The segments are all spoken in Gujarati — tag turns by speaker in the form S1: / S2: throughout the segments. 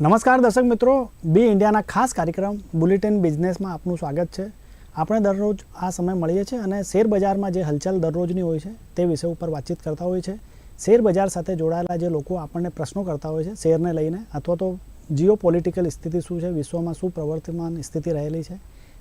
S1: નમસ્કાર દર્શક મિત્રો. બી ઇન્ડિયાના ખાસ કાર્યક્રમ બુલેટિન બિઝનેસમાં આપનું સ્વાગત છે. આપણે દરરોજ આ સમય મળીએ છીએ અને શેર બજારમાં જે હલચલ દરરોજની હોય છે તે વિષય ઉપર વાતચીત કરતા હોય છે શેર બજાર સાથે જોડાયેલા જે લોકો આપણને પ્રશ્નો કરતા હોય છે શેરને લઈને અથવા તો જીઓ પોલિટિકલ સ્થિતિ શું છે, વિશ્વમાં શું પ્રવર્તમાન સ્થિતિ રહેલી છે,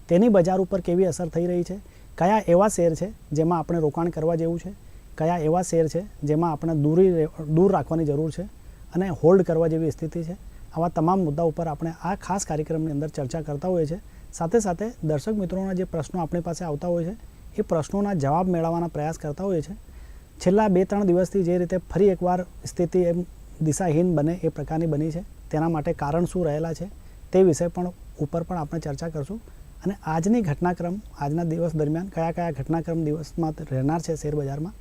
S1: તેની બજાર ઉપર કેવી અસર થઈ રહી છે, કયા એવા શેર છે જેમાં આપણે રોકાણ કરવા જેવું છે, કયા એવા શેર છે જેમાં આપણે દૂરી દૂર રાખવાની જરૂર છે અને હોલ્ડ કરવા જેવી સ્થિતિ છે. આવા તમામ મુદ્દા ઉપર આપણે આ ખાસ કાર્યક્રમની અંદર ચર્ચા કરતા હોઈએ છીએ. સાથે સાથે દર્શક મિત્રોના જે પ્રશ્નો આપણી પાસે આવતા હોય છે, એ પ્રશ્નોના જવાબ મેળવવાના પ્રયાસ કરતા હોઈએ છીએ. છેલ્લા બે ત્રણ દિવસથી જે રીતે ફરી એકવાર સ્થિતિ એમ દિશાહીન બને એ પ્રકારની બની છે. તેના માટે કારણ શું રહેલા છે, તે વિષય પણ ઉપર પણ આપણે ચર્ચા કરશું. અને આજની ઘટનાક્રમ, આજના દિવસ દરમિયાન કયા કયા ઘટનાક્રમ દિવસમાં રહેનાર છે શેરબજારમાં,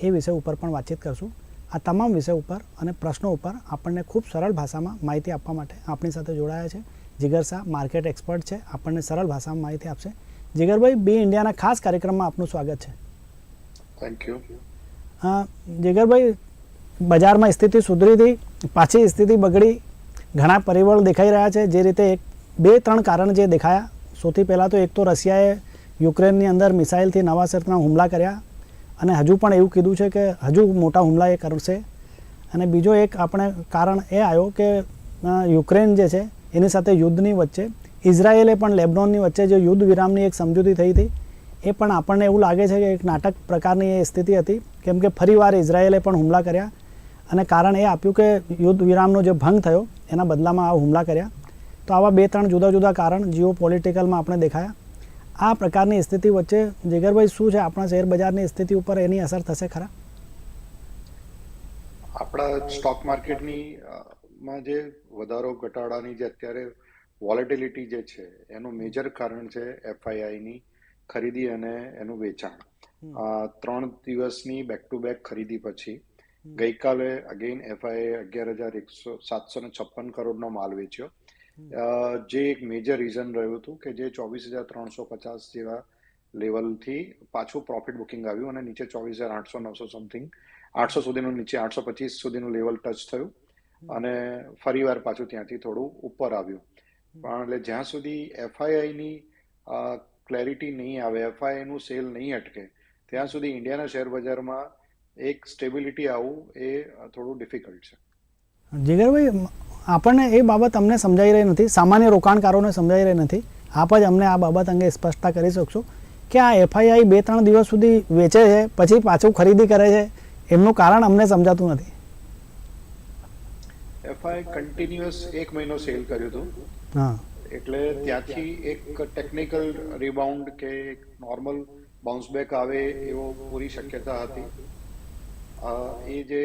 S1: એ વિષય ઉપર પણ વાતચીત કરશું. આ તમામ વિષય ઉપર અને પ્રશ્નો ઉપર આપણને ખૂબ સરળ ભાષામાં માહિતી આપવા માટે આપણી સાથે જોડાયા છે. જીગર શાહ માર્કેટ એક્સપર્ટ છે. આપણને સરળ ભાષામાં માહિતી આપશે. જીગરભાઈ બી ઇન્ડિયાના ખાસ કાર્યક્રમમાં આપનું સ્વાગત છે.
S2: થેન્ક યુ
S1: જીગરભાઈ બજારમાં સ્થિતિ સુધરી હતી પાછી સ્થિતિ બગડી. ઘણા પરિબળ દેખાઈ રહ્યા છે. જે રીતે એક બે ત્રણ કારણ જે દેખાયા. સૌથી પહેલાં તો એક તો રશિયાએ યુક્રેનની અંદર મિસાઇલથી નવા શરતના હુમલા કર્યા. અને હજુ પણ એવું કીધું છે કે હજુ મોટા હુમલા એ કરશે. અને બીજો એક આપણે કારણ એ આવ્યો કે યુક્રેન જે છે, એની સાથે યુદ્ધની વચ્ચે, ઇઝરાયેલે પણ લેબનોનની વચ્ચે જે યુદ્ધ વિરામની એક સમજૂતી થઈ હતી, એ પણ આપણને એવું લાગે છે કે એક નાટક પ્રકારની એ સ્થિતિ હતી, કેમ કે ફરીવાર ઇઝરાયેલે પણ હુમલા કર્યા. અને કારણ એ આપ્યું કે યુદ્ધ વિરામનો જે ભંગ થયો, એના બદલામાં આ હુમલા કર્યા. તો આવા બે ત્રણ જુદા જુદા કારણ જીઓ પોલિટિકલમાં આપણે દેખાયા. આ પ્રકારની સ્થિતિ વચ્ચે જીગરભાઈ શું છે? આપણા શેર બજારની સ્થિતિ ઉપર એની અસર થશે ખરા?
S2: આપણા સ્ટોક માર્કેટની માં જે વધારો ઘટાડાની જે અત્યારે વોલેટિલિટી જે છે એનું મેજર કારણ છે એફઆઈઆઈ ની ખરીદી અને એનું વેચાણ. ત્રણ દિવસની બેક ટુ બેક ખરીદી પછી ગઈકાલે અગેન એફઆઈએ અગિયાર હજાર એકસો સાતસો ને છપ્પન કરોડનો માલ વેચ્યો. જે એક મેજર રીઝન રહ્યું હતું કે જે ચોવીસ હજાર ત્રણસો પચાસ જેવા લેવલથી પાછું પ્રોફિટ બુકિંગ આવ્યું અને નીચે ચોવીસ હજાર આઠસો નવસો સમથિંગ આઠસો સુધીનું નીચે આઠસો પચીસ સુધીનું લેવલ ટચ થયું અને ફરીવાર પાછું ત્યાંથી થોડું ઉપર આવ્યું. પણ એટલે જ્યાં સુધી એફઆઈઆઈની ક્લેરિટી નહીં આવે એફઆઈઆઈનું સેલ નહીં અટકે, ત્યાં સુધી ઇન્ડિયાના શેર બજારમાં એક સ્ટેબિલિટી આવવું એ થોડું ડિફિકલ્ટ છે.
S1: જીગરભાઈ આપણને એ બાબત અમને સમજાઈ રહી નથી સામાન્ય રોકાણકારોને સમજાઈ રહી નથી. આપ જ અમને આ બાબત અંગે સ્પષ્ટતા કરી શકશો કે આ એફઆઈઆઈ બે ત્રણ દિવસ સુધી વેચે છે પછી પાછું ખરીદી કરે છે એમનું કારણ અમને સમજાતું નથી.
S2: એફઆઈ કન્ટિન્યુઅસ એક મહિનો સેલ કર્યું હતું.
S1: હા.
S2: એટલે ત્યાંથી એક ટેકનિકલ રિબાઉન્ડ કે એક નોર્મલ બાઉન્સ બેક આવે એવો પૂરી શક્યતા હતી. એ જે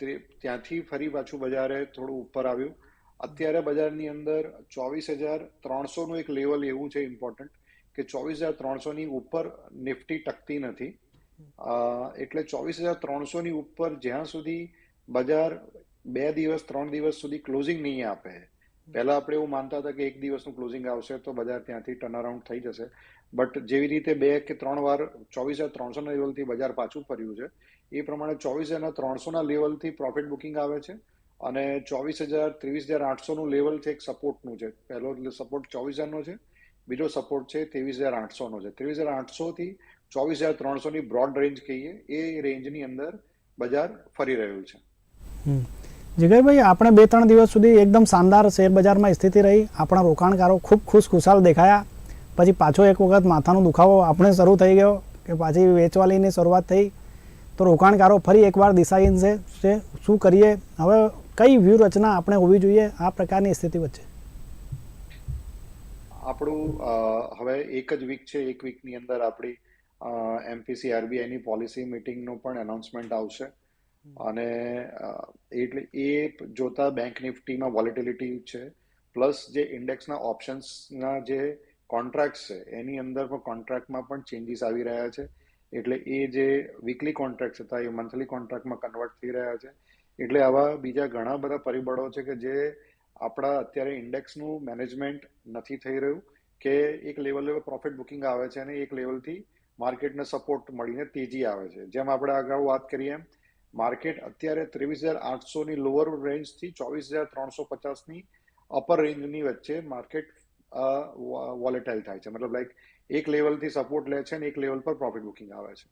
S2: ત્યાંથી ફરી પાછું બજારે થોડું ઉપર આવ્યું. અત્યારે બજારની અંદર ચોવીસ હજાર ત્રણસોનું એક લેવલ એવું છે ઇમ્પોર્ટન્ટ કે ચોવીસ હજાર ત્રણસોની ઉપર નિફ્ટી ટકતી નથી. એટલે ચોવીસ હજાર ત્રણસોની ઉપર જ્યાં સુધી બજાર બે દિવસ, ત્રણ દિવસ સુધી ક્લોઝિંગ નહીં આપે, પહેલા આપણે એવું માનતા હતા કે એક દિવસનું ક્લોઝિંગ આવશે તો બજાર ત્યાંથી ટર્ન અરાઉન્ડ થઈ જશે. બટ જેવી રીતે બે કે ત્રણ વાર ચોવીસ હજાર ત્રણસોના લેવલથી બજાર પાછું ફર્યું છે એ પ્રમાણે ચોવીસ હજારના ત્રણસોના લેવલથી પ્રોફિટ બુકિંગ આવે છે અને ચોવીસ હજાર, ત્રેવીસ હજાર, આઠસોનું લેવલ છે એક સપોર્ટનું છે. પહેલો સપોર્ટ ચોવીસ હજારનો છે, બીજો સપોર્ટ છે ત્રેવીસ હજાર, આઠસોનો છે. ત્રેવીસ હજાર, આઠસોથી ચોવીસ હજાર, ત્રણસોની બ્રોડ રેન્જ કહીએ, એ રેન્જની અંદર બજાર ફરી રહ્યું છે.
S1: જીગરભાઈ આપણે બે ત્રણ દિવસ સુધી એકદમ શાનદાર શેર બજારમાં સ્થિતિ રહી. આપણા રોકાણકારો ખૂબ ખુશ ખુશાલ દેખાયા. પછી પાછો એક વખત માથાનો દુખાવો આપણે શરૂ થઈ ગયો કે પાછી વેચવાલીની શરૂઆત થઈ. તો રોકાણકારો ફરી એકવાર દિશાહીન છે શું કરીએ? હવે કઈ વ્યૂહરચના આપણે હોવી જોઈએ? આ પ્રકારની સ્થિતિ વચ્ચે.
S2: આપણું હવે એક જ વીક છે, એક વીકની અંદર આપણી એમપીસી આરબીઆઈની પોલિસી મિટિંગનું પણ એનાઉન્સમેન્ટ આવશે. અને એટલે એ જોતા બેંક નિફ્ટીમાં વોલેટિલિટી છે પ્લસ જે ઇન્ડેક્સના ઓપ્શન્સના જે કોન્ટ્રાક્ટ છે, એની અંદર પણ કોન્ટ્રાક્ટમાં પણ ચેન્જીસ આવી રહ્યા છે. એટલે એ જે વીકલી કોન્ટ્રાક્ટ હતા, એ મંથલી કોન્ટ્રાક્ટમાં કન્વર્ટ થઈ રહ્યા છે. એટલે આવા બીજા ઘણા બધા પરિબળો છે કે જે આપણા અત્યારે ઇન્ડેક્સનું મેનેજમેન્ટ નથી થઈ રહ્યું, કે એક લેવલ પ્રોફિટ બુકિંગ આવે છે અને એક લેવલથી માર્કેટને સપોર્ટ મળીને તેજી આવે છે. જેમ આપણે અગાઉ વાત કરીએ એમ માર્કેટ અત્યારે ત્રેવીસ હજાર આઠસોની લોઅર રેન્જથી ચોવીસ હજાર ત્રણસો પચાસની અપર રેન્જની વચ્ચે માર્કેટ વોલેટાઇલ થાય છે. મતલબ લાઈક એક લેવલથી સપોર્ટ લે છે અને એક લેવલ પર પ્રોફિટ બુકિંગ આવે છે.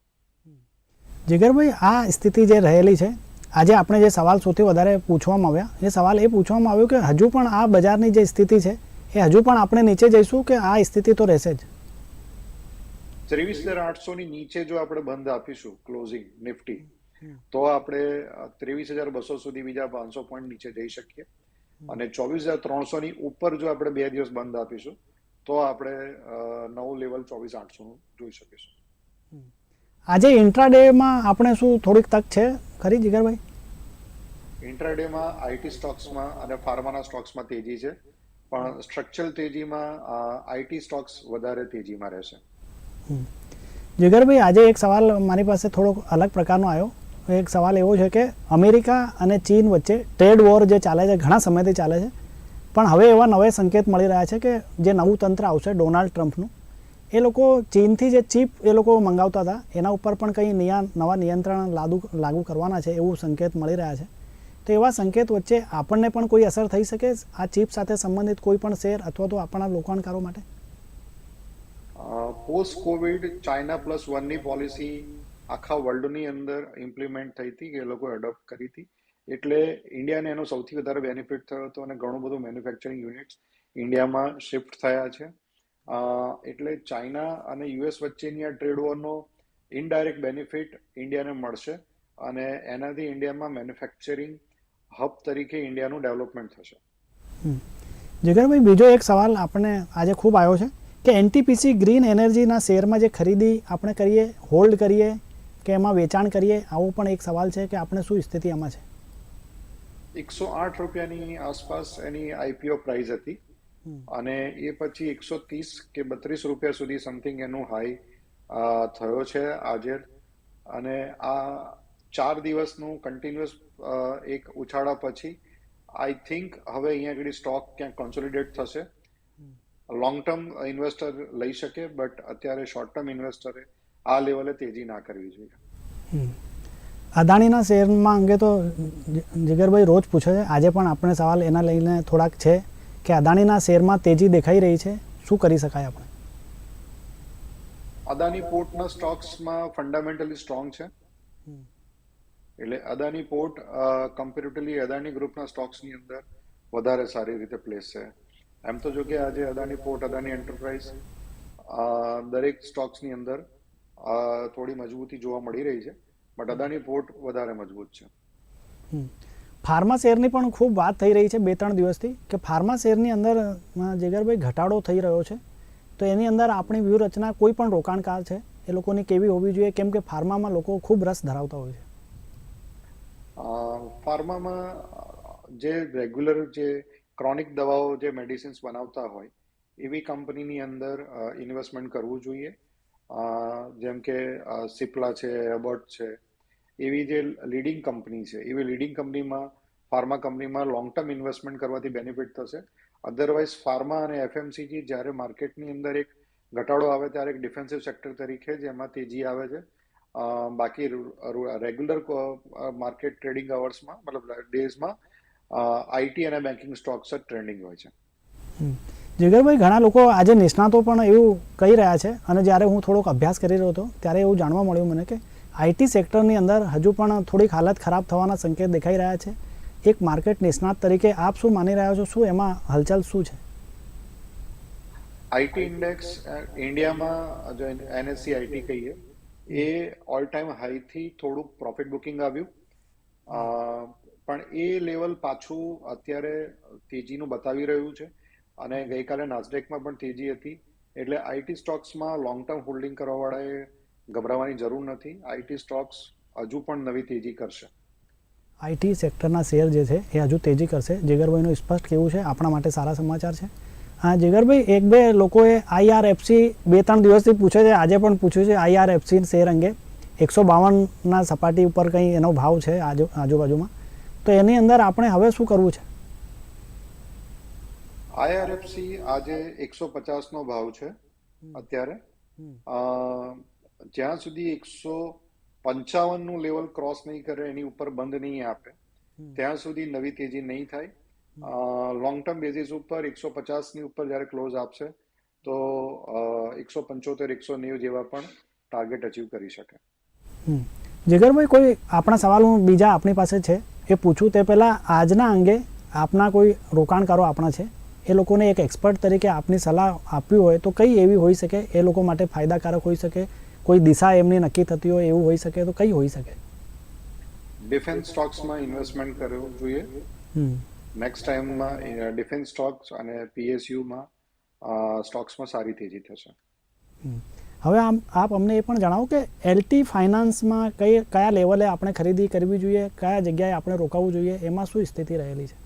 S1: જીગરભાઈ આ સ્થિતિ જે રહેલી છે આજે આપણે જે સવાલ સૌથી વધારે પૂછવામાં આવ્યા એ સવાલ એ પૂછવામાં આવ્યો કે હજુ પણ આ બજારની જે સ્થિતિ છે એ હજુ પણ આપણે નીચે જઈશું કે આ સ્થિતિ તો રહેશે જ?
S2: ત્રેવીસ હજાર આઠસો ની નીચે જો આપણે બંધ આપીશું ક્લોઝિંગ નિફ્ટી તો આપણે ત્રેવીસ હજાર બસો સુધી બીજા પાંચસો પોઈન્ટ નીચે જઈ શકીએ. અને ચોવીસ હજાર ત્રણસો ની ઉપર જો આપણે બે દિવસ બંધ આપીશું તો આપણે નવું લેવલ ચોવીસ આઠસો નું જોઈ શકીશું.
S1: આજે ઇન્ટ્રાડેમાં આપણે શું થોડીક તક છે? ખરી જીગરભાઈ?
S2: ઇન્ટ્રાડેમાં આઈટી સ્ટોક્સમાં અને ફાર્માના સ્ટોક્સમાં તેજી છે. પણ સ્ટ્રક્ચરલ તેજીમાં આઈટી સ્ટોક્સ વધારે તેજીમાં રહેશે.
S1: જીગરભાઈ આજે એક સવાલ મારી પાસે થોડોક અલગ પ્રકારનો આવ્યો. એક સવાલ એવો છે કે અમેરિકા અને ચીન વચ્ચે ટ્રેડ વોર જે ચાલે છે ઘણા સમયથી ચાલે છે. પણ હવે એવા નવા સંકેત મળી રહ્યા છે કે જે નવું તંત્ર આવશે ડોનાલ્ડ ટ્રમ્પનું. એ લોકો ચીનથી જે ચીપ એ લોકો મંગાવતા હતા, એના ઉપર પણ કંઈ નિયા, નવા નિયંત્રણ લાદુ, લાગુ કરવાના છે એવું સંકેત મળી રહ્યા છે. તો એવા સંકેત વચ્ચે આપણને પણ કોઈ અસર થઈ શકે? આ ચીપ સાથે સંબંધિત કોઈ પણ શેર અથવા તો આપણા રોકાણકારો માટે?
S2: પોસ્ટ કોવિડ ચાઇના પ્લસ વનની પોલિસી આખા વર્લ્ડની અંદર ઇમ્પ્લિમેન્ટ થઈ હતી કે એ લોકો એડોપ્ટ કરી હતી. એટલે ઇન્ડિયાને એનો સૌથી વધારે બેનિફિટ થયો હતો અને ઘણું બધું મેન્યુફેક્ચરિંગ યુનિટ્સ ઇન્ડિયામાં શિફ્ટ થયા છે. એટલે ચાઇના અને યુએસ વચ્ચેની આ ટ્રેડ વોરનો ઇનડાયરેક્ટ બેનિફિટ ઇન્ડિયાને મળશે અને એનાથી ઇન્ડિયામાં મેન્યુફેક્ચરિંગ હબ તરીકે ઇન્ડિયાનું ડેવલપમેન્ટ થશે.
S1: જગરભાઈ, બીજો એક સવાલ આપણે આજે ખૂબ આવ્યો છે કે એનટીપીસી ગ્રીન એનર્જીના શેરમાં જે ખરીદી આપણે કરીએ હોલ્ડ કરીએ કે એમાં વેચાણ કરીએ, આવો પણ એક સવાલ છે કે આપણે શું સ્થિતિ આમાં છે?
S2: એકસો આઠ રૂપિયાની આસપાસ એની આઈપીઓ પ્રાઇસ હતી. અને એ પછી એકસો ત્રીસ કે બત્રીસ રૂપિયા સુધી સમથિંગ એનું હાઈ થયો છે આજે. અને આ ચાર દિવસનું કન્ટિન્યુઅસ એક ઉછાળા પછી આઈ થિંક હવે અહીંયા આગળ સ્ટોક ક્યાંક કોન્સોલિડેટ થશે. લોંગ ટર્મ ઇન્વેસ્ટર લઈ શકે બટ અત્યારે શોર્ટ ટર્મ ઇન્વેસ્ટરે આ લેવલે તેજી ના કરવી જોઈએ.
S1: અદાણીના શેરમાં અંગે તો જીગરભાઈ રોજ પૂછે છે આજે પણ આપણે સવાલ એના લઈને થોડાક છે કે અદાણીના શેરમાં તેજી દેખાઈ રહી છે શું કરી શકાય આપણે?
S2: અદાની પોર્ટના સ્ટોક્સમાં ફંડામેન્ટલી સ્ટ્રોંગ છે. એટલે અદાની પોર્ટ કમ્પેરેટિવલી અદાની ગ્રુપના સ્ટોક્સની અંદર વધારે સારી રીતે પ્લેસ છે. એમ તો જો કે આજે અદાની પોર્ટ અદાની એન્ટરપ્રાઇઝ દરેક સ્ટોક્સની અંદર થોડી મજબૂતી જોવા મળી રહી છે. બટ અદાની પોર્ટ વધારે મજબૂત છે.
S1: ફાર્મા શેરની પણ ખૂબ વાત થઈ રહી છે બે ત્રણ દિવસથી કે ફાર્મા શેરની અંદર જેગરભાઈ ઘટાડો થઈ રહ્યો છે. તો એની અંદર આપણી વ્યૂહરચના કોઈ પણ રોકાણકાર છે એ લોકોની કેવી હોવી જોઈએ? કેમ કે ફાર્મામાં લોકો ખૂબ રસ ધરાવતા હોય છે.
S2: ફાર્મામાં જે રેગ્યુલર જે ક્રોનિક દવાઓ જે મેડિસિન્સ બનાવતા હોય એવી કંપનીની અંદર ઇન્વેસ્ટમેન્ટ કરવું જોઈએ. જેમ કે સિપ્લા છે એબર્ટ છે એવી જે લીડિંગ કંપની છે, એવી લીડિંગ કંપનીમાં ફાર્મા કંપનીમાં લોંગ ટર્મ ઇન્વેસ્ટમેન્ટ કરવાથી બેનિફિટ થશે. અધરવાઇઝ ફાર્મા અને એફએમસીજી જ્યારે માર્કેટની અંદર એક ઘટાડો આવે ત્યારે એક ડિફેન્સિવ સેક્ટર તરીકે જેમાં તેજી આવે છે. બાકી રેગ્યુલર માર્કેટ ટ્રેડિંગ અવર્સમાં મતલબ ડેઝમાં આઈટી અને બેન્કિંગ સ્ટોક્સ જ ટ્રેન્ડિંગ હોય છે.
S1: જીગરભાઈ ઘણા લોકો આજે નિષ્ણાતો પણ એવું કહી રહ્યા છે. અને જ્યારે હું થોડોક અભ્યાસ કરી રહ્યો હતો, ત્યારે એવું જાણવા મળ્યું મને કે આઈટી સેક્ટરની અંદર હજુ પણ થોડીક હાલત ખરાબ થવાના સંકેત દેખાઈ રહ્યા છે. એક માર્કેટ નિષ્ણાત તરીકે આપ શું માની રહ્યા છો? શું એમાં હલચલ શું છે?
S2: આઈટી ઇન્ડેક્સ ઇન્ડિયામાં જો એનએસસી આઈટી કહીએ, એ ઓલ ટાઈમ હાઈથી થોડુંક પ્રોફિટ બુકિંગ આવ્યું. પણ એ લેવલ પાછું અત્યારે તેજીનું બતાવી રહ્યું છે. અને ગઈકાલે નાસ્ડેકમાં પણ તેજી હતી. એટલે આઈટી સ્ટોક્સમાં લોંગ ટર્મ હોલ્ડિંગ કરવાવાળાએ ગભરાવાની જરૂર નથી. આઈટી સ્ટોક્સ હજુ પણ નવી તેજી કરશે.
S1: આઈટી સેક્ટરના શેર જે છે એ હજુ તેજી કરશે. જીગરભાઈનું સ્પષ્ટ કેવું છે આપણા માટે સારા સમાચાર છે. હા જીગરભાઈ એક બે લોકોએ આઈઆરએફસી બે ત્રણ દિવસથી પૂછે છે આજે પણ પૂછ્યું છે આઈઆરએફસી શેર અંગે. એકસો બાવનના સપાટી ઉપર કંઈ એનો ભાવ છે આજુ આજુબાજુમાં? તો એની અંદર આપણે હવે શું કરવું છે?
S2: આઈઆરએફસી આજે એકસો પચાસનો ભાવ છે અત્યારે. જ્યાં સુધી એકસો પંચાવનનું લેવલ ક્રોસ નહીં કરે એની ઉપર બંધ નહીં આપે ત્યાં સુધી નવી તેજી નહીં થાય. લોંગ ટર્મ બેઝિસ ઉપર એકસો પચાસની ઉપર જ્યારે ક્લોઝ આપશે તો એકસો પંચોતેર એકસો નેવું જેવા પણ ટાર્ગેટ અચીવ કરી શકે.
S1: જીગરભાઈ કોઈ આપણા સવાલ હું બીજા આપણી પાસે છે એ પૂછું તે પહેલાં આજના અંગે આપના કોઈ રોકાણકારો આપણા છે? એ લોકોને એક એક્સપર્ટ તરીકે આપની સલાહ આપવી હોય તો કઈ એવી હોઈ શકે? એ લોકો માટે ફાયદાકારક હોઈ શકે? કોઈ દિશા એમની નક્કી થતી હોય એવું હોઈ શકે તો કઈ હોઈ શકે?
S2: ડિફેન્સ સ્ટોક્સમાં ઇન્વેસ્ટમેન્ટ કરવું જોઈએ. નેક્સ્ટ ટાઈમમાં ડિફેન્સ સ્ટોક્સ અને પીએસયુમાં સ્ટોક્સમાં સારી તેજી થશે.
S1: હવે આમ આપ અમને એ પણ જણાવો કે એલટી ફાઇનાન્સમાં કઈ કયા લેવલે આપણે ખરીદી કરવી જોઈએ કયા જગ્યાએ આપણે રોકાવવું જોઈએ એમાં શું સ્થિતિ રહેલી છે?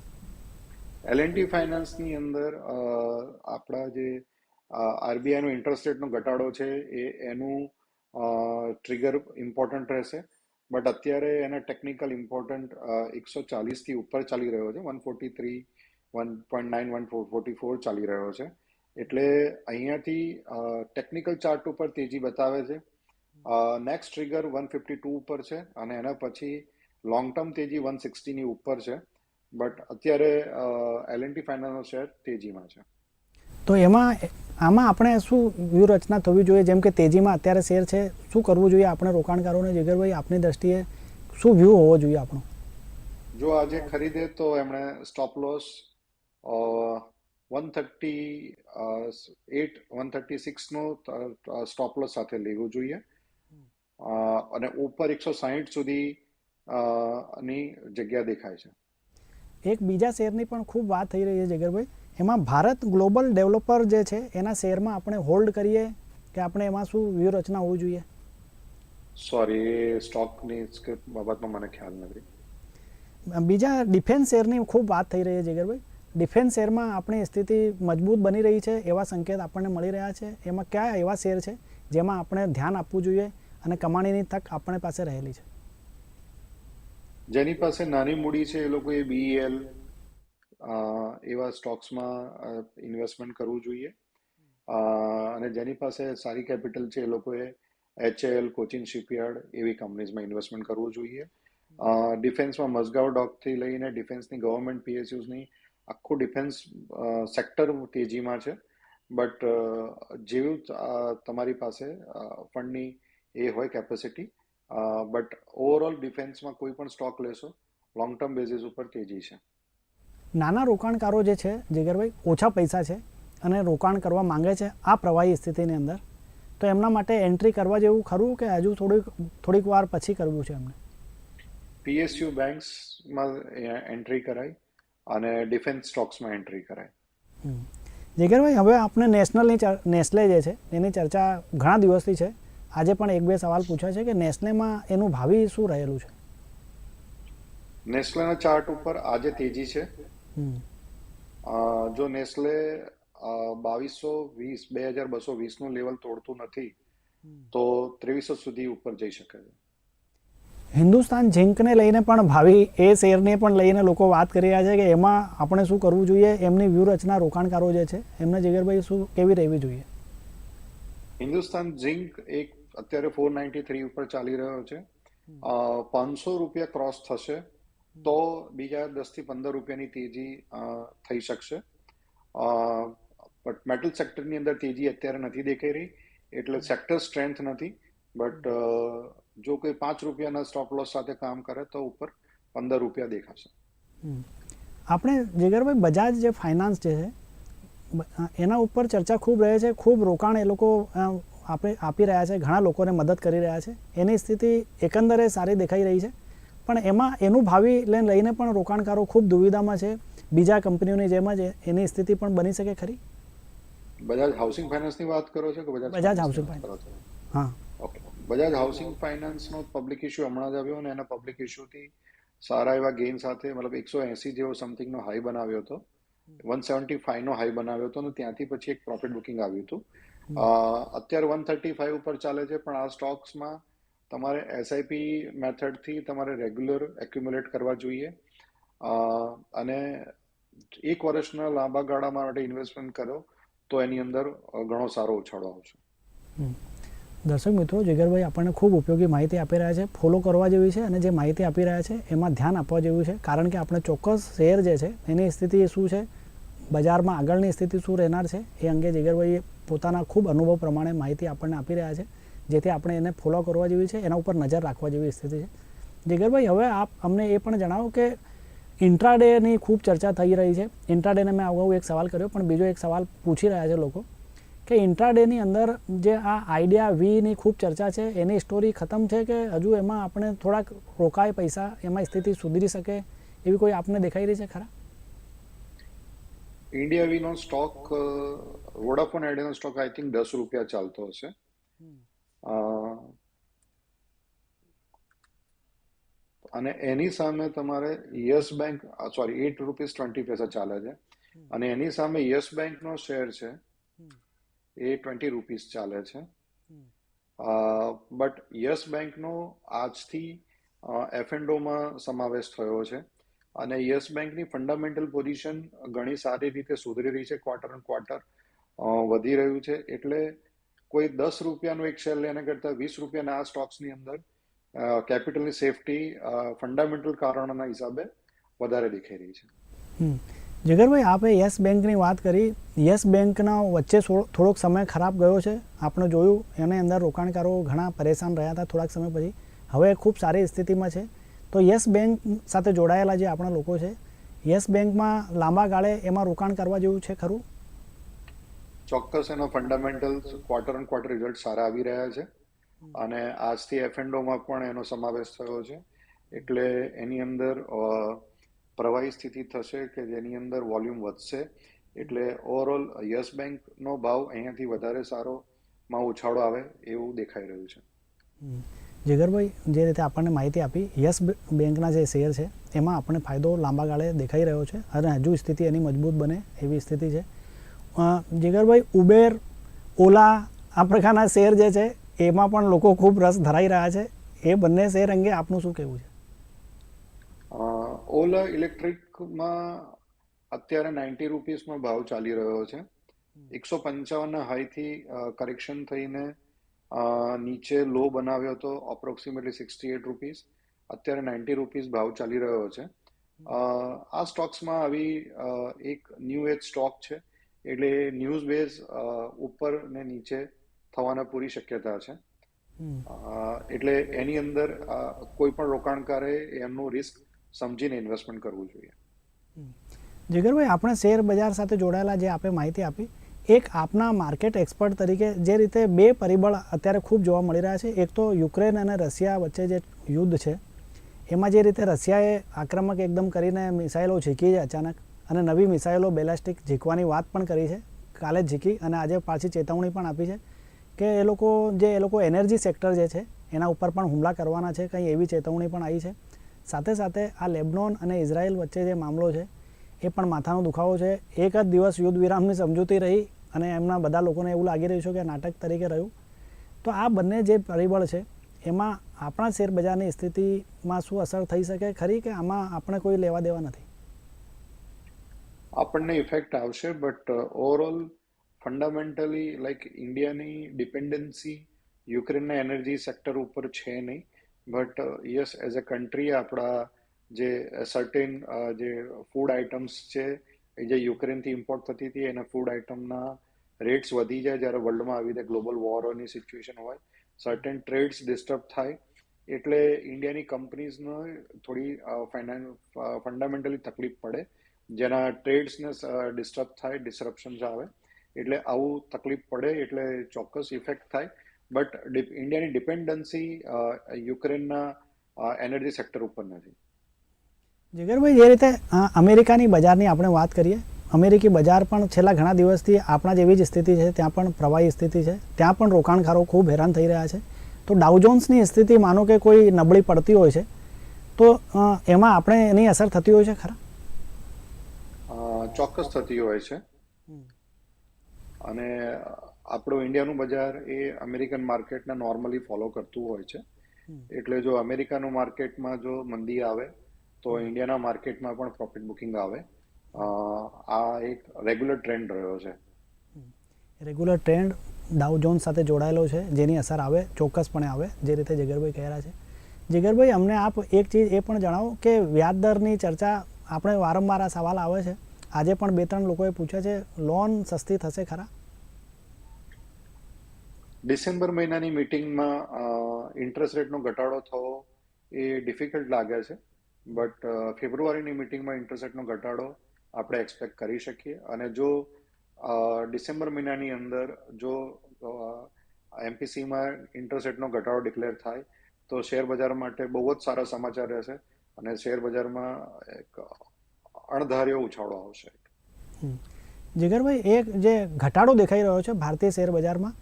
S2: એલએનટી ફાઇનાન્સની અંદર આપણા જે આરબીઆઈનો ઇન્ટરેસ્ટ રેટનો ઘટાડો છે એ એનું ટ્રિગર ઇમ્પોર્ટન્ટ રહેશે બટ અત્યારે એના ટેકનિકલ ઇમ્પોર્ટન્ટ એકસો ચાલીસથી ઉપર ચાલી રહ્યો છે one forty three one point nine one forty four ચાલી રહ્યો છે એટલે અહીંયાથી ટેકનિકલ ચાર્ટ ઉપર તેજી બતાવે છે next trigger one fifty two ઉપર છે અને એના પછી લોંગ ટર્મ તેજી વન સિક્સટીની ઉપર છે બટ અત્યારે એલએનટી ફાઇનાન્સનો શેર તેજીમાં છે
S1: તો એમાં આમાં આપણે શું વ્યૂહરચના થવી જોઈએ? જેમ કે તેજીમાં અત્યારે શેર છે શું કરવું જોઈએ આપણે રોકાણકારોને? જીગરભાઈ આપની દ્રષ્ટિએ શું વ્યૂ હોવો જોઈએ આપણો?
S2: જો આજે ખરીદે તો એમણે stop loss one thirty eight one thirty સિક્સનો stop loss સાથે લેવું જોઈએ. અને ઉપર એકસો સાહીઠ સુધી ની જગ્યા દેખાય છે.
S1: એક બીજા શેરની પણ ખૂબ વાત થઈ રહી છે જગરભાઈ. એમાં ભારત ગ્લોબલ ડેવલપર જે છે એના શેરમાં આપણે હોલ્ડ કરીએ કે આપણે એમાં શું વ્યૂહરચના હોવી જોઈએ?
S2: સોરી એ સ્ટોકની બાબતમાં મને ખ્યાલ નથી.
S1: બીજા ડિફેન્સ શેરની ખૂબ વાત થઈ રહી છે જીગરભાઈ ડિફેન્સ શેરમાં આપણી સ્થિતિ મજબૂત બની રહી છે એવા સંકેત આપણને મળી રહ્યા છે. એમાં કયા એવા શેર છે જેમાં આપણે ધ્યાન આપવું જોઈએ અને કમાણીની તક આપણી પાસે રહેલી છે?
S2: જેની પાસે નાની મૂડી છે એ લોકોએ બીઈએલ એવા સ્ટોક્સમાં ઇન્વેસ્ટમેન્ટ કરવું જોઈએ. અને જેની પાસે સારી કેપિટલ છે એ લોકોએ એચએલ કોચિન શિપયાર્ડ એવી કંપનીઝમાં ઇન્વેસ્ટમેન્ટ કરવું જોઈએ. ડિફેન્સમાં મઝગાવ ડોકથી લઈને ડિફેન્સની ગવર્મેન્ટ પીએસયુઝની આખું ડિફેન્સ સેક્ટર તેજીમાં છે. બટ જેવું તમારી પાસે ફંડની એ હોય કેપેસિટી બટ ઓવરઓલ ડિફેન્સમાં કોઈ પણ સ્ટોક લેશો લોંગ ટર્મ બેઝિસ ઉપર તેજી છે.
S1: નાના રોકાણકારો જે છે જીગરભાઈ ઓછા પૈસા છે અને રોકાણ કરવા માંગે છે આ પ્રવાહી સ્થિતિની અંદર તો એમના માટે એન્ટ્રી કરવા જેવું ખરું કે હજુ થોડીક થોડીક વાર પછી કરવું છે એમને?
S2: પીએસયુ બેંક્સમાં એન્ટ્રી કરાય અને ડિફેન્સ સ્ટોક્સમાં એન્ટ્રી કરાય.
S1: જીગરભાઈ હવે આપણે નેશનલની નેસ્લે જે છે એની ચર્ચા ઘણા દિવસથી છે. આજે પણ એક બે સવાલ પૂછ્યા છે કે નેસ્લેમાં એનું ભાવિ શું રહેલું છે?
S2: નેસ્લેના ચાર્ટ ઉપર આજે તેજી છે. જો નેસ્લે બાવીસો વીસ બે હજાર બસો વીસનું લેવલ તોડતું નથી તો ત્રેવીસો સુધી ઉપર જઈ શકે છે.
S1: હિન્દુસ્તાન ઝિંકને લઈને પણ ભાવિ એ શેરને પણ લઈને લોકો વાત કરી રહ્યા છે કે એમાં આપણે શું કરવું જોઈએ એમની વ્યૂહરચના રોકાણકારો જે છે એમને જીગરભાઈ શું કેવી રહેવી જોઈએ?
S2: હિન્દુસ્તાન ઝિંક એક અત્યારે ફોર નાઇન્ટી થ્રી ઉપર ચાલી રહ્યો છે. પાંચસો રૂપિયા ક્રોસ થશે. તો બીજા દસથી પંદર રૂપિયાની તેજી થઈ શકશે. બટ મેટલ સેક્ટરની અંદર તેજી અત્યારે નથી દેખાઈ રહી. એટલે સેક્ટર સ્ટ્રેન્થ નથી. બટ જો કોઈ પાંચ રૂપિયાના સ્ટોપ લોસ સાથે કામ કરે તો ઉપર પંદર રૂપિયા દેખાશે.
S1: આપણે જીગરભાઈ બજાજ જે ફાઇનાન્સ જે છે, એના ઉપર ચર્ચા ખૂબ રહે છે. ખૂબ રોકાણ એ લોકો આપણે આપી રહ્યા છે. ઘણા લોકોને મદદ કરી રહ્યા છે. એની સ્થિતિ એકંદરે સારી દેખાઈ રહી છે. પણ એમાં એનું ભાવિ લઈને લઈને પણ રોકાણકારો ખૂબ દુવિધામાં છે. બીજા કંપનીઓની જેમ જ એની સ્થિતિ પણ બની શકે ખરી?
S2: બજાજ હાઉસિંગ ફાઇનાન્સની વાત કરો છો કે બજાજ
S1: બજાજ હાઉસિંગ
S2: ફાઇનાન્સ?
S1: હા.
S2: ઓકે. બજાજ હાઉસિંગ ફાઇનાન્સનો પબ્લિક ઇશ્યુ હમણાં જ આવ્યો અને એના પબ્લિક ઇશ્યુથી સારા એવા ગેઇન સાથે મતલબ એકસો એસી જેવો સમથિંગનો હાઈ બનાવ્યો હતો. વન સેવન્ટી ફાઈવનો હાઈ બનાવ્યો હતો અને ત્યાંથી પછી એક પ્રોફિટ બુકિંગ આવ્યું હતું. અત્યારે વન થર્ટી ફાઈવ ઉપર ચાલે છે પણ આ સ્ટોક્સમાં તમારે એસઆઈપી મેથડથી તમારે રેગ્યુલર એક્યુમ્યુલેટ કરવા જોઈએ. અને એક વર્ષના લાંબા ગાળા માટે ઇન્વેસ્ટમેન્ટ કરો, તો એની અંદર ઘણો સારો ઉછાળો આવશે.
S1: દર્શક મિત્રો જીગરભાઈ આપણને ખૂબ ઉપયોગી માહિતી આપી રહ્યા છે. ફોલો કરવા જેવી છે અને જે માહિતી આપી રહ્યા છે, એમાં ધ્યાન આપવા જેવું છે. કારણ કે આપણે ચોક્કસ શેર જે છે, એની સ્થિતિ શું છે, બજારમાં આગળની સ્થિતિ શું રહેનાર છે, એ અંગે જીગરભાઈએ પોતાના ખૂબ અનુભવ પ્રમાણે માહિતી આપણને આપી રહ્યા છે. જેથી આપણે એને ફોલો કરવા જેવી છે એના ઉપર નજર રાખવા જેવી સ્થિતિ છે. જીગરભાઈ હવે આપ અમને એ પણ જણાવો કે ઇન્ટ્રાડેની ખૂબ ચર્ચા થઈ રહી છે. ઇન્ટ્રાડેને મેં અગાઉ એક સવાલ કર્યો પણ બીજો એક સવાલ પૂછી રહ્યા છે લોકો કે ઇન્ટ્રાડેની અંદર જે આ આઈડિયા વીની ખૂબ ચર્ચા છે એની સ્ટોરી ખતમ છે કે હજુ એમાં આપણે થોડાક રોકાય પૈસા એમાં સ્થિતિ સુધરી શકે એવી કોઈ આપને દેખાઈ રહી છે ખરા?
S2: ઇન્ડિયા વીનો સ્ટોક વોડાફોન આઈડિયાનો સ્ટોક આઈ થિંક દસ રૂપિયા ચાલતો હશે. અને એની સામે તમારે Yes Bank sorry eight rupees twenty પૈસા ચાલે છે. અને એની સામે યસ બેંકનો શેર છે એ ટ્વેન્ટી રૂપીસ ચાલે છે. બટ યસ બેંકનો આજથી એફ એન્ડ ઓમાં સમાવેશ થયો છે. અને યસ બેંકની ફંડામેન્ટલ પોઝિશન ઘણી સારી રીતે સુધરી રહી છે ક્વાર્ટર ઓન ક્વાર્ટર વધી રહ્યું છે. એટલે કોઈ દસ રૂપિયાનું એક શેર લેને કરતાં વીસ રૂપિયાના આ સ્ટોક્સની અંદર કેપિટલની સેફટી ફંડામેન્ટલ કારણોના હિસાબે વધારે દેખાઈ રહી છે.
S1: જગરભાઈ જીગરભાઈ આપે યસ બેંકની વાત કરી. યસ બેંકના વચ્ચે થોડોક સમય ખરાબ ગયો છે. આપણે જોયું, એની અંદર રોકાણકારો ઘણા પરેશાન રહ્યા હતા થોડાક સમય પછી. હવે ખૂબ સારી સ્થિતિમાં છે. તો યસ બેંક સાથે જોડાયેલા જે આપણા લોકો છે, યસ બેંકમાં લાંબા ગાળે એમાં રોકાણ કરવા જેવું છે ખરું?
S2: ચોક્કસ એનો fundamental quarter on quarter result સારા આવી રહ્યા છે. અને આજથી એફ એન્ડ પણ એનો સમાવેશ થયો છે. એટલે એની અંદર પ્રવાહી સ્થિતિ થશે કે જેની અંદર વોલ્યુમ વધશે. એટલે ઓવરઓલ યસ બેંકનો ભાવ અહીંયાથી વધારે સારો માં ઉછાળો આવે એવું દેખાઈ રહ્યું છે.
S1: જીગરભાઈ, જે રીતે આપણને માહિતી આપી, યસ બેંકના જે શેર છે, એમાં આપણને ફાયદો લાંબા ગાળે દેખાઈ રહ્યો છે અને હજુ સ્થિતિ એની મજબૂત બને એવી સ્થિતિ છે. જીગરભાઈ, ઉબેર, ઓલા, આ પ્રકારના શેર જે છે, એમાં પણ લોકો ખૂબ રસ ધરાઈ રહ્યા છે. એ બંને શેર અંગે આપનું શું કહેવું છે?
S2: ઓલા ઇલેક્ટ્રિકમાં અત્યારે નાઇન્ટી રૂપીસનો ભાવ ચાલી રહ્યો છે. એકસો પંચાવનના હાઈથી કરેક્શન થઈને નીચે લો બનાવ્યો હતો અપ્રોક્સિમેટલી સિક્સટી એટ રૂપીસ અત્યારે નાઇન્ટી રૂપીસ ભાવ ચાલી રહ્યો છે. આ સ્ટોક્સમાં આવી એક ન્યૂ એજ સ્ટોક છે. એટલે ન્યૂઝ બેઝ ઉપર ને નીચે થવાના પૂરી શક્યતા છે. એટલે એની અંદર કોઈ પણ રોકાણકારે એમનું રિસ્ક સમજીને ઇન્વેસ્ટમેન્ટ કરવું જોઈએ.
S1: જીગરભાઈ આપણે શેર બજાર સાથે જોડાયેલા જે આપે માહિતી આપી એક આપના માર્કેટ એક્સપર્ટ તરીકે જે રીતે બે પરિબળ અત્યારે ખૂબ જોવા મળી રહ્યા છે એક તો યુક્રેન અને રશિયા વચ્ચે જે યુદ્ધ છે એમાં જે રીતે રશિયાએ આક્રમક એકદમ કરીને મિસાઇલો ઝીકી છે અચાનક અને નવી મિસાઇલો બેલાસ્ટિક ઝીકવાની વાત પણ કરી છે. કાલે ઝીકી અને આજે પાછી ચેતવણી પણ આપી છે કે એ લોકો જે એ લોકો એનર્જી સેક્ટર જે છે એના ઉપર પણ હુમલા કરવાના છે, કંઈ એવી ચેતવણી પણ આવી છે. સાથે સાથે આ લેબનોન અને ઇઝરાયલ વચ્ચે જે મામલો છે એ પણ માથાનો દુખાવો છે. એક જ દિવસ યુદ્ધ વિરામની સમજૂતી રહી અને એમના બધા લોકોને એવું લાગી રહ્યું છે કે નાટક તરીકે રહ્યું. તો આ બંને જે પરિબળ છે એમાં આપણા શેરબજારની સ્થિતિમાં શું અસર થઈ શકે? ખરી કે આમાં આપણે કોઈ લેવા દેવા નથી?
S2: આપણને ઇફેક્ટ આવશે બટ ઓવરઓલ ફંડામેન્ટલી લાઈક ઇન્ડિયાની ડિપેન્ડન્સી યુક્રેનના એનર્જી સેક્ટર ઉપર છે નહીં. But yes as a country આપણા જે સર્ટેન જે ફૂડ આઇટમ્સ છે, એ જે યુક્રેનથી ઇમ્પોર્ટ થતી હતી, એના ફૂડ આઇટમના રેટ્સ વધી જાય જ્યારે વર્લ્ડમાં આવી રીતે ગ્લોબલ વોરની સિચ્યુએશન હોય. સર્ટેન ટ્રેડ્સ ડિસ્ટર્બ થાય. એટલે ઇન્ડિયાની કંપનીઝને થોડી ફંડામેન્ટલી તકલીફ પડે. જેના ટ્રેડ્સને ડિસ્ટર્બ થાય ડિસરપ્શન્સ આવે. એટલે આવું તકલીફ પડે, એટલે ચોક્કસ ઇફેક્ટ થાય. બટ ઇન્ડિયાની ડિપેન્ડન્સી યુક્રેનના એનર્જી સેક્ટર ઉપર નથી.
S1: જીગરભાઈ, જે રીતે અમેરિકાની બજારની આપણે વાત કરીએ, અમેરિકી બજાર પણ છેલ્લા ઘણા દિવસથી આપણા જેવી જ સ્થિતિ છે, ત્યાં પણ પ્રવાહી સ્થિતિ છે, ત્યાં પણ રોકાણકારો ખૂબ હેરાન થઈ રહ્યા છે. તો ડાઉજોન્સની સ્થિતિ માનો કે કોઈ નબળી પડતી હોય છે, તો એમાં આપણે એની અસર થતી હોય છે ખરા?
S2: ચોક્કસ થતી હોય છે. અને આપણું ઇન્ડિયાનું બજાર એ અમેરિકન માર્કેટને નોર્મલી ફોલો કરતું હોય છે. એટલે જો અમેરિકાનું માર્કેટમાં જો મંદી આવે તો ઇન્ડિયાના માર્કેટમાં પણ પ્રોફિટ બુકિંગ આવે. આ એક રેગ્યુલર ટ્રેન્ડ રહ્યો છે.
S1: રેગ્યુલર ટ્રેન્ડ ડાઉ જોન સાથે જોડાયેલો છે જેની અસર આવે ચોક્કસપણે આવે જે રીતે જગરભાઈ કહી રહ્યા છે. જગરભાઈ અમને આપ એક ચીજ એ પણ જણાવો કે વ્યાજ દરની ચર્ચા આપણે વારંવાર આ સવાલ આવે છે. આજે પણ બે ત્રણ લોકોએ પૂછ્યા છે, લોન સસ્તી થશે ખરા?
S2: ડિસેમ્બર મહિનાની મિટિંગમાં ઇન્ટરેસ્ટ રેટનો ઘટાડો થવો એ ડિફિકલ્ટ લાગે છે. બટ ફેબ્રુઆરીની મિટિંગમાં ઇન્ટરેસ્ટ રેટનો ઘટાડો આપણે એક્સપેક્ટ કરી શકીએ. અને જો ડિસેમ્બર મહિનાની અંદર જો એમપીસીમાં ઇન્ટરેસ્ટ રેટનો ઘટાડો ડિક્લેર થાય, તો શેર બજાર માટે બહુ જ સારા સમાચાર રહેશે. અને શેર બજારમાં એક અણધાર્યો ઉછાળો આવશે.
S1: જીગરભાઈ એક જે ઘટાડો દેખાઈ રહ્યો છે ભારતીય શેર બજારમાં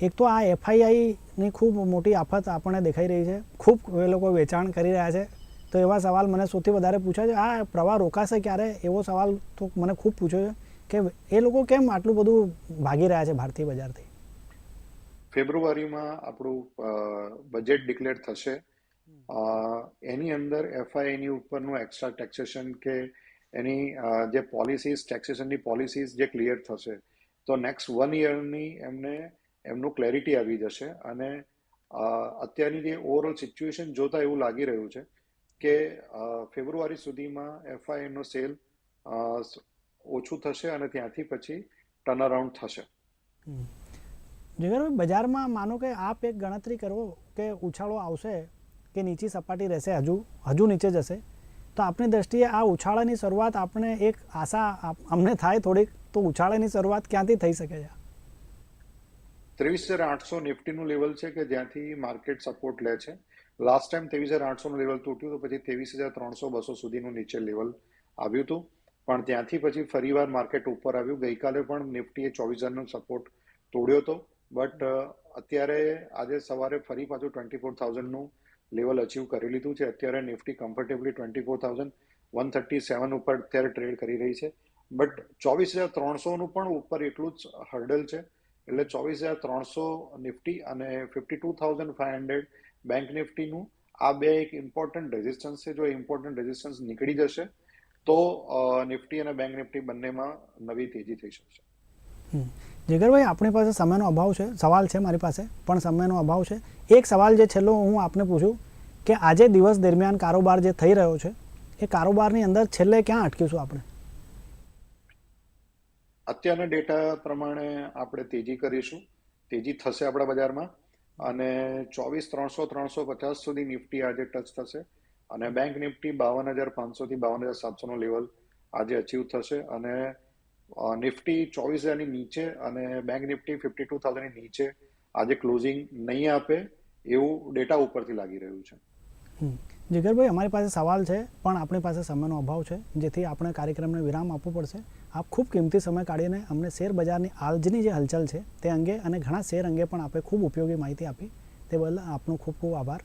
S1: એક તો આ એફઆઈઆઈની ખૂબ મોટી આફત આપણને દેખાઈ રહી છે. ખૂબ એ લોકો વેચાણ કરી રહ્યા છે. તો એવા સવાલ મને સૌથી વધારે પૂછ્યા છે. આ પ્રવાહ રોકાશે ક્યારે? એવો સવાલ તો મને ખૂબ પૂછ્યો છે કે એ લોકો કેમ આટલું બધું ભાગી રહ્યા છે ભારતીય બજારથી?
S2: ફેબ્રુઆરીમાં આપણું બજેટ ડિક્લેર થશે. એની અંદર એફઆઈની ઉપરનું એક્સ્ટ્રા ટેક્સેશન કે એની જે પોલિસીસ ટેક્સેશનની પોલિસીસ જે ક્લિયર થશે, તો નેક્સ્ટ વન યરની એમને, એમનું ક્લેરિટી આવી જશે અને અત્યારની જે ઓવરઓલ સિચ્યુએશન જોતા એવું લાગી રહ્યું છે કે ફેબ્રુઆરી સુધીમાં એફઆઈનો સેલ ઓછું થશે અને ત્યાંથી પછી ટર્ન અરાઉન્ડ થશે
S1: જીગરભાઈ બજારમાં માનો કે આપ એક ગણતરી કરો કે ઉછાળો આવશે કે નીચી સપાટી રહેશે, હજુ હજુ નીચે જશે? તો આપની દ્રષ્ટિએ આ ઉછાળાની શરૂઆત આપણે એક આશા અમને થાય થોડીક, તો ઉછાળાની શરૂઆત ક્યાંથી થઈ શકે છે?
S2: ત્રેવીસ હજાર આઠસો નિફ્ટીનું લેવલ છે કે જ્યાંથી માર્કેટ સપોર્ટ લે છે. લાસ્ટ ટાઈમ ત્રેવીસ હજાર આઠસોનું લેવલ તૂટ્યું તો પછી ત્રેવીસ હજાર ત્રણસો બસો સુધીનું નીચે લેવલ આવ્યું હતું. પણ ત્યાંથી પછી ફરીવાર માર્કેટ ઉપર આવ્યું. ગઈકાલે પણ નિફ્ટીએ ચોવીસ હજારનો સપોર્ટ તોડ્યો હતો. બટ અત્યારે આજે સવારે ફરી પાછું ટ્વેન્ટી ફોર થાઉઝન્ડનું લેવલ અચીવ કરી લીધું છે. અત્યારે Nifty comfortably twenty four thousand one thirty seven ઉપર અત્યારે ટ્રેડ કરી રહી છે. બટ ચોવીસ હજાર ત્રણસોનું પણ ઉપર એટલું જ હર્ડલ છે. એટલે ચોવીસ હજાર ત્રણસો નિફ્ટી અને fifty two thousand five hundred bank નિફ્ટીનું આ બે એક ઇમ્પોર્ટન્ટ રેઝિસ્ટન્સ છે. જો ઇમ્પોર્ટન્ટ રેઝિસ્ટન્સ નીકળી જશે, તો નિફ્ટી અને બેંક નિફ્ટી બંનેમાં નવી તેજી થઈ શકશે.
S1: જીગરભાઈ આપણી પાસે સમયનો અભાવ છે, સવાલ છે મારી પાસે, પણ સમયનો અભાવ છે. એક સવાલ જે છેલ્લો હું આપને પૂછું કે આજે દિવસ દરમિયાન કારોબાર જે થઈ રહ્યો છે, એ કારોબારની અંદર છેલ્લે ક્યાં અટકીશું આપણે?
S2: અત્યારના ડેટા પ્રમાણે આપણે તેજી કરીશું. તેજી થશે આપણા બજારમાં. અને ચોવીસ ત્રણસો ત્રણસો પચાસ સુધી નિફ્ટી આજે ટચ થશે. અને બેંક નિફ્ટી બાવન હજાર પાંચસોથી બાવન હજાર સાતસોનો લેવલ આજે અચીવ થશે. અને નિફ્ટી ચોવીસ હજારની નીચે અને બેંક નિફ્ટી ફિફ્ટી ટુ થાઉઝન્ડની નીચે આજે ક્લોઝિંગ નહીં આપે એવું ડેટા ઉપરથી લાગી રહ્યું છે.
S1: જીગરભાઈ, અમારી પાસે સવાલ છે, પણ આપણી પાસે સમયનો અભાવ છે, જેથી આપણે કાર્યક્રમને વિરામ આપવું પડશે. આપ ખૂબ કિંમતી સમય કાઢીને અમને શેર બજારની આજની જે હલચલ છે, તે અંગે અને ઘણા શેર અંગે પણ આપણે ખૂબ ઉપયોગી માહિતી આપી. તે બદલ આપનો ખૂબ ખૂબ આભાર.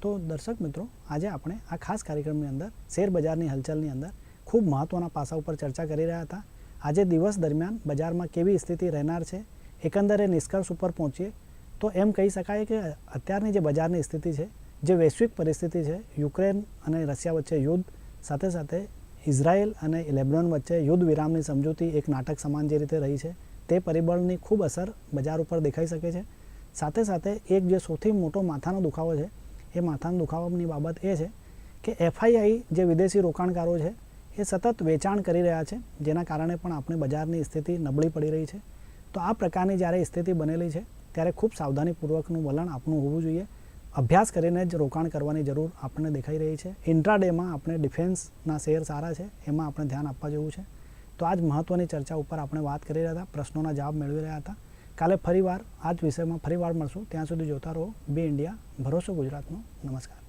S1: તો દર્શક મિત્રો, આજે આપણે આ ખાસ કાર્યક્રમની અંદર, શેર બજારની હલચલની અંદર, ખૂબ મહત્ત્વના પાસા ઉપર ચર્ચા કરી રહ્યા હતા. આજે દિવસ દરમિયાન બજારમાં કેવી સ્થિતિ રહેનાર છે, એકંદરે નિષ્કર્ષ ઉપર પહોંચીએ, તો એમ કહી શકાય કે અત્યારની જે બજારની સ્થિતિ છે, જે વૈશ્વિક પરિસ્થિતિ છે, યુક્રેન અને રશિયા વચ્ચે યુદ્ધ, સાથે સાથે ઇઝરાયલ અને લેબનોન વચ્ચે યુદ્ધ વિરામની સમજૂતી એક નાટક સમાન જે રીતે રહી છે, તે પરિબળની ખૂબ અસર બજાર ઉપર દેખાઈ શકે છે. સાથે સાથે એક જે સૌથી મોટો માથાનો દુખાવો છે, એ માથાના દુખાવાની બાબત એ છે કે એફઆઈઆઈ જે વિદેશી રોકાણકારો છે એ સતત વેચાણ કરી રહ્યા છે, જેના કારણે પણ આપણે બજારની સ્થિતિ નબળી પડી રહી છે. તો આ પ્રકારની જ્યારે સ્થિતિ બનેલી છે, ત્યારે ખૂબ સાવધાનીપૂર્વકનું વલણ આપણું હોવું જોઈએ. અભ્યાસ કરીને જ રોકાણ કરવાની જરૂર આપણને દેખાઈ રહી છે. ઇન્ટ્રાડેમાં આપણે ડિફેન્સના શેર સારા છે, એમાં આપણે ધ્યાન આપવા જેવું છે. તો આજ મહત્ત્વની ચર્ચા ઉપર આપણે વાત કરી રહ્યા હતા, પ્રશ્નોના જવાબ મેળવી રહ્યા હતા. કાલે ફરીવાર આ જ વિષયમાં ફરીવાર મળશું. ત્યાં સુધી જોતા રહો, બી ઇન્ડિયા, ભરોસો ગુજરાતનો. નમસ્કાર.